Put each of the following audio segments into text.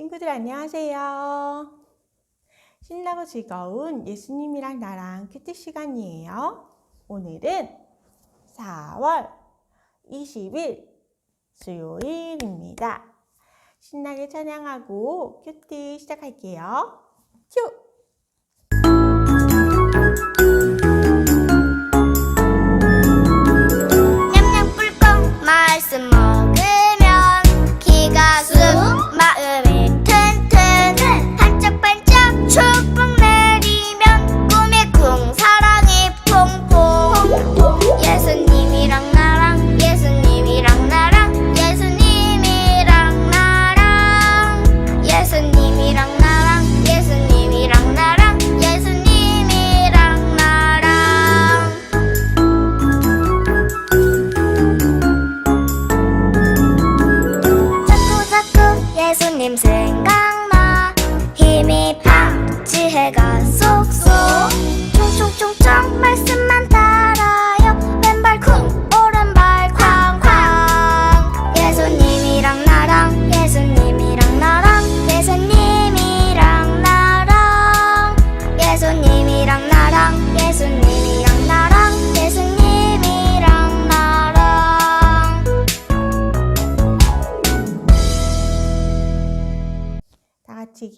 친구들 안녕하세요. 신나고 즐거운 예수님이랑 나랑 큐티 시간이에요. 오늘은 4월 20일 수요일입니다. 신나게 찬양하고 큐티 시작할게요. 큐! 생각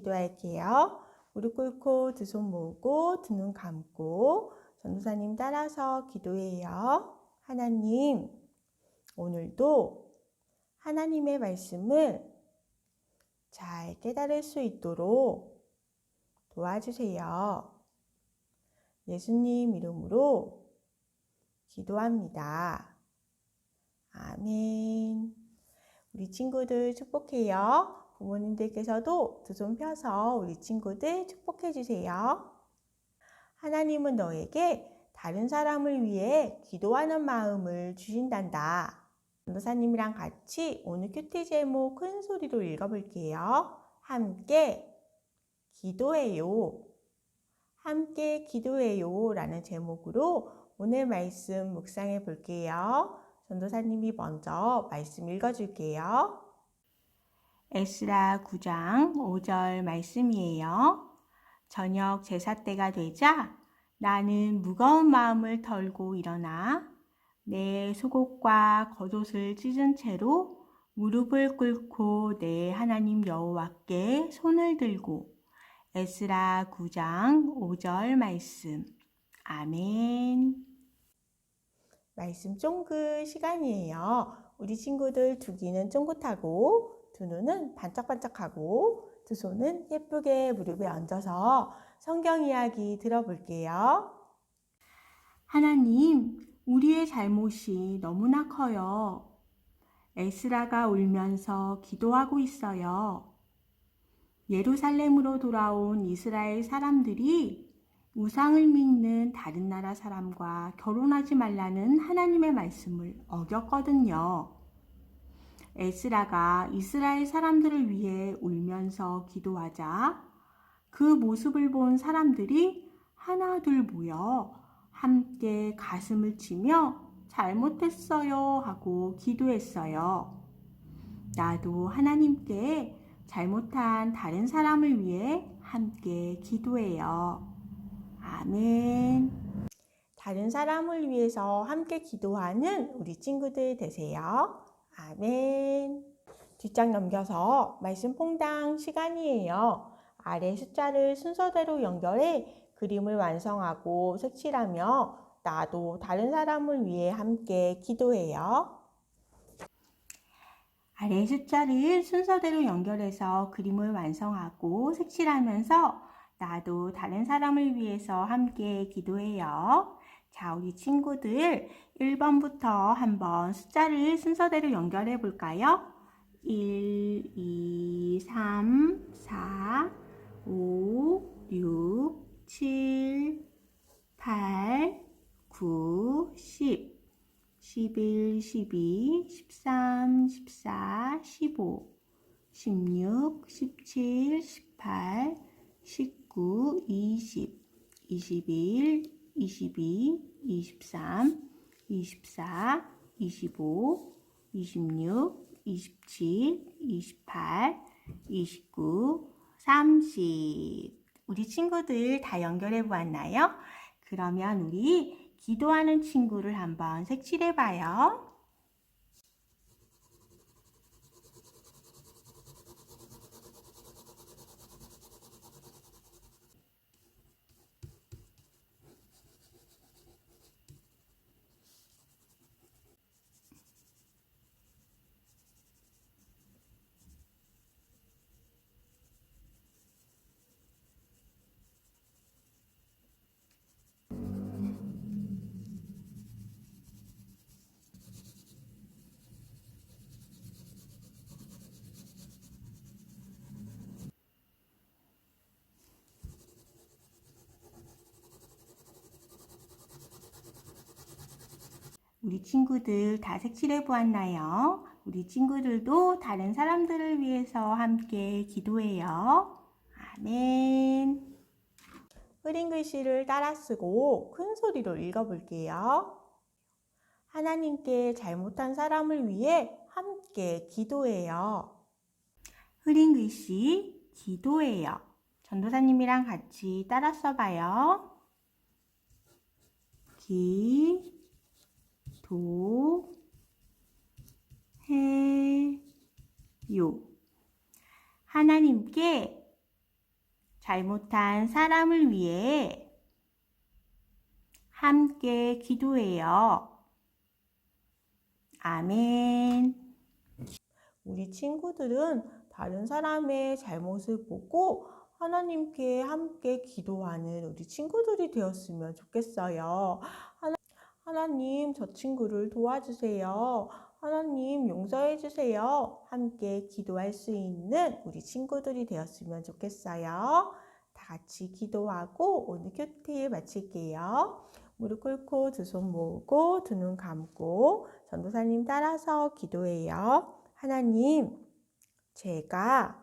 기도할게요. 무릎 꿇고 두 손 모으고 두 눈 감고 전도사님 따라서 기도해요. 하나님, 오늘도 하나님의 말씀을 잘 깨달을 수 있도록 도와주세요. 예수님 이름으로 기도합니다. 아멘. 우리 친구들 축복해요. 부모님들께서도 두 손 펴서 우리 친구들 축복해 주세요. 하나님은 너에게 다른 사람을 위해 기도하는 마음을 주신단다. 전도사님이랑 같이 오늘 큐티 제목 큰 소리로 읽어볼게요. 함께 기도해요. 함께 기도해요. 라는 제목으로 오늘 말씀 묵상해 볼게요. 전도사님이 먼저 말씀 읽어줄게요. 에스라 9장 5절 말씀이에요. 저녁 제사 때가 되자 나는 무거운 마음을 털고 일어나 내 속옷과 겉옷을 찢은 채로 무릎을 꿇고 내 하나님 여호와께 손을 들고 에스라 9장 5절 말씀. 아멘. 말씀 쫑긋 시간이에요. 우리 친구들 두 귀는 쫑긋하고 두 눈은 반짝반짝하고 두 손은 예쁘게 무릎에 얹어서 성경 이야기 들어볼게요. 하나님, 우리의 잘못이 너무나 커요. 에스라가 울면서 기도하고 있어요. 예루살렘으로 돌아온 이스라엘 사람들이 우상을 믿는 다른 나라 사람과 결혼하지 말라는 하나님의 말씀을 어겼거든요. 에스라가 이스라엘 사람들을 위해 울면서 기도하자 그 모습을 본 사람들이 하나둘 모여 함께 가슴을 치며 잘못했어요 하고 기도했어요. 나도 하나님께 잘못한 다른 사람을 위해 함께 기도해요. 아멘. 다른 사람을 위해서 함께 기도하는 우리 친구들 되세요. 아멘. 뒷장 넘겨서 말씀 퐁당 시간이에요. 아래 숫자를 순서대로 연결해 그림을 완성하고 색칠하며 나도 다른 사람을 위해 함께 기도해요. 아래 숫자를 순서대로 연결해서 그림을 완성하고 색칠하면서 나도 다른 사람을 위해서 함께 기도해요. 자, 우리 친구들 1번부터 한번 숫자를 순서대로 연결해 볼까요? 1, 2, 3, 4, 5, 6, 7, 8, 9, 10, 11, 12, 13, 14, 15, 16, 17, 18, 19, 20, 21, 22, 23, 24, 25, 26, 27, 28, 29, 30. 우리 친구들 다 연결해 보았나요? 그러면 우리 기도하는 친구를 한번 색칠해 봐요. 우리 친구들 다 색칠해 보았나요? 우리 친구들도 다른 사람들을 위해서 함께 기도해요. 아멘. 흐린 글씨를 따라 쓰고 큰 소리로 읽어 볼게요. 하나님께 잘못한 사람을 위해 함께 기도해요. 흐린 글씨 기도해요. 전도사님이랑 같이 따라 써봐요. 기, 도, 해, 요. 하나님께 잘못한 사람을 위해 함께 기도해요. 아멘. 우리 친구들은 다른 사람의 잘못을 보고 하나님께 함께 기도하는 우리 친구들이 되었으면 좋겠어요. 하나, 하나님, 저 친구를 도와주세요. 하나님, 용서해 주세요. 함께 기도할 수 있는 우리 친구들이 되었으면 좋겠어요. 다 같이 기도하고 오늘 큐티 마칠게요. 무릎 꿇고 두 손 모으고 두 눈 감고 전도사님 따라서 기도해요. 하나님, 제가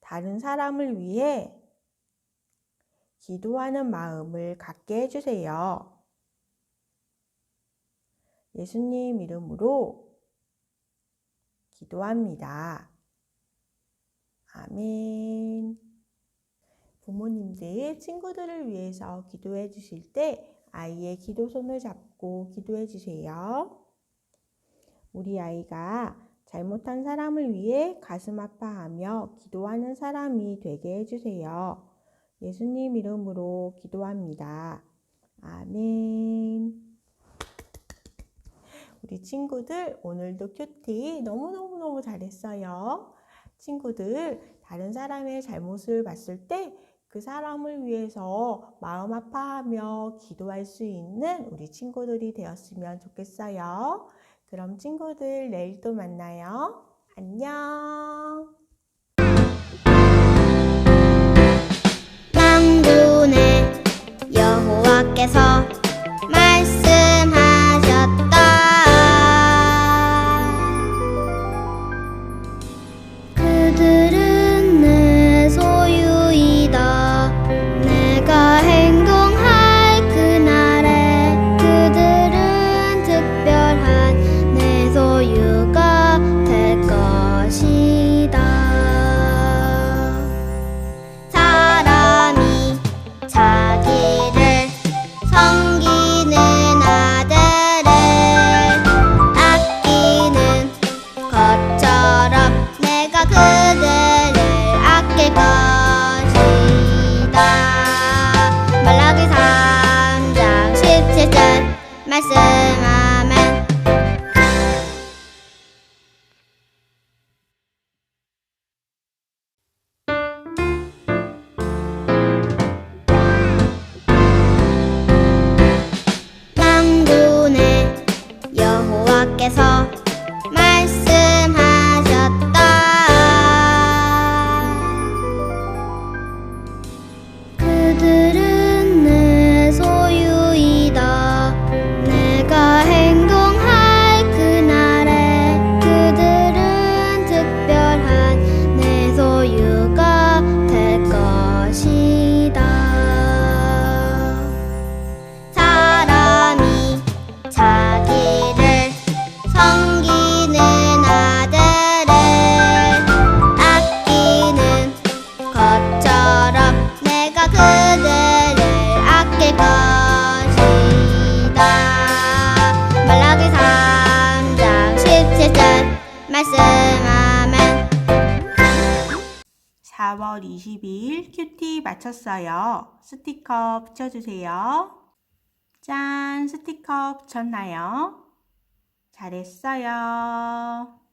다른 사람을 위해 기도하는 마음을 갖게 해주세요. 예수님 이름으로 기도합니다. 아멘. 부모님들 친구들을 위해서 기도해 주실 때 아이의 기도 손을 잡고 기도해 주세요. 우리 아이가 잘못한 사람을 위해 가슴 아파하며 기도하는 사람이 되게 해주세요. 예수님 이름으로 기도합니다. 아멘. 우리 친구들 오늘도 큐티 너무너무너무 잘했어요. 친구들 다른 사람의 잘못을 봤을 때 그 사람을 위해서 마음 아파하며 기도할 수 있는 우리 친구들이 되었으면 좋겠어요. 그럼 친구들 내일 또 만나요. 안녕. 망군의 여호와께서 말씀하셨다 말라기 3장 17절 말씀하면 4월 22일 큐티 마쳤어요. 스티커 붙여주세요. 짠! 스티커 붙였나요? 잘했어요.